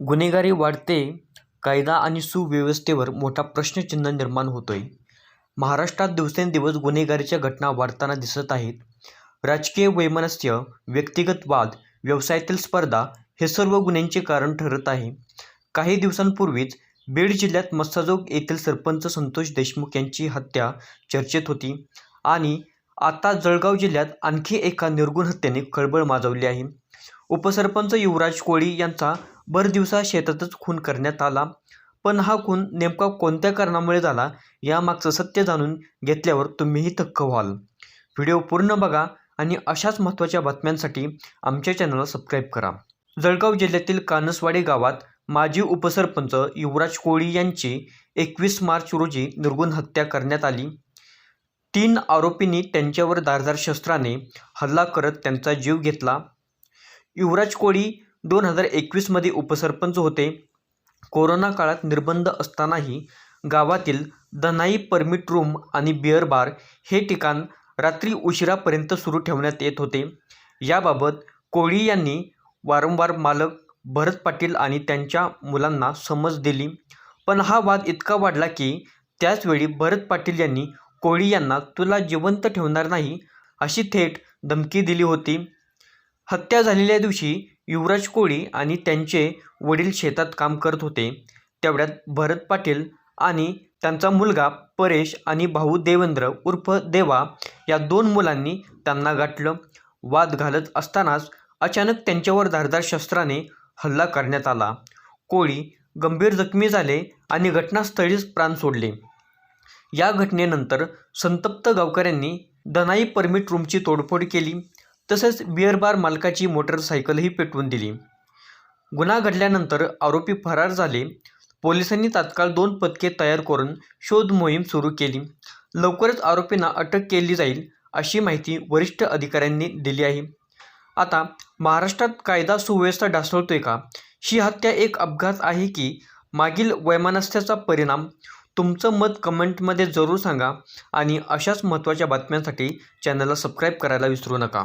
गुन्हेगारी वाढते कायदा आणि सुव्यवस्थेवर मोठा प्रश्नचिन्ह निर्माण होतोय. महाराष्ट्रात दिवसेंदिवस गुन्हेगारीच्या घटना वाढताना दिसत आहेत. राजकीय वैमनस्य व्यक्तिगत वाद व्यवसायातील स्पर्धा हे सर्व गुन्ह्यांचे कारण ठरत आहे. काही दिवसांपूर्वीच बीड जिल्ह्यात मस्साजोग येथील सरपंच संतोष देशमुख यांची हत्या चर्चेत होती आणि आता जळगाव जिल्ह्यात आणखी एका निर्गुण हत्येने खळबळ माजवली आहे. उपसरपंच युवराज कोळी यांचा भर दिवसा शेतातच खून करण्यात आला. पण हा खून नेमका कोणत्या कारणामुळे झाला यामागचं सत्य जाणून घेतल्यावर तुम्हीही थक्क व्हाल. व्हिडिओ पूर्ण बघा आणि अशाच महत्त्वाच्या बातम्यांसाठी आमच्या चॅनलला सबस्क्राईब करा. जळगाव जिल्ह्यातील कानसवाडी गावात माजी उपसरपंच युवराज कोळी यांची एकवीस मार्च रोजी निर्गुण हत्या करण्यात आली. तीन आरोपींनी त्यांच्यावर धारदार शस्त्राने हल्ला करत त्यांचा जीव घेतला. युवराज कोळी दोन हजार एकवीसमध्ये उपसरपंच होते. कोरोना काळात निर्बंध असतानाही गावातील दनाई परमिट रूम आणि बिअर बार हे ठिकाण रात्री उशिरापर्यंत सुरू ठेवण्यात येत होते. याबाबत कोळी यांनी वारंवार मालक भरत पाटील आणि त्यांच्या मुलांना समज दिली. पण हा वाद इतका वाढला की त्याचवेळी भरत पाटील यांनी कोळी यांना तुला जिवंत ठेवणार नाही अशी थेट धमकी दिली होती. हत्या झालेल्या दिवशी युवराज कोळी आणि त्यांचे वडील शेतात काम करत होते. तेवढ्यात भरत पाटील आणि त्यांचा मुलगा परेश आणि भाऊ देवेंद्र उर्फ देवा या दोन मुलांनी त्यांना गाठलं. वाद घालत असतानाच अचानक त्यांच्यावर धारदार शस्त्राने हल्ला करण्यात आला. कोळी गंभीर जखमी झाले आणि घटनास्थळीच प्राण सोडले. या घटनेनंतर संतप्त गावकऱ्यांनी दनाई परमिट रूमची तोडफोड केली. तसेच बिअर बार मालकाची मोटरसायकलही पेटवून दिली. गुन्हा घडल्यानंतर आरोपी फरार झाले. पोलिसांनी तात्काळ दोन पथके तयार करून शोध मोहीम सुरू केली. लवकरच आरोपींना अटक केली जाईल अशी माहिती वरिष्ठ अधिकाऱ्यांनी दिली आहे. आता महाराष्ट्रात कायदा सुव्यवस्था ढासळतोय का? ही हत्या एक अपघात आहे की? मागील वैमानस्याचा परिणाम? तुमचं मत कमेंटमध्ये जरूर सांगा आणि अशाच महत्त्वाच्या बातम्यांसाठी चॅनलला सबस्क्राईब करायला विसरू नका.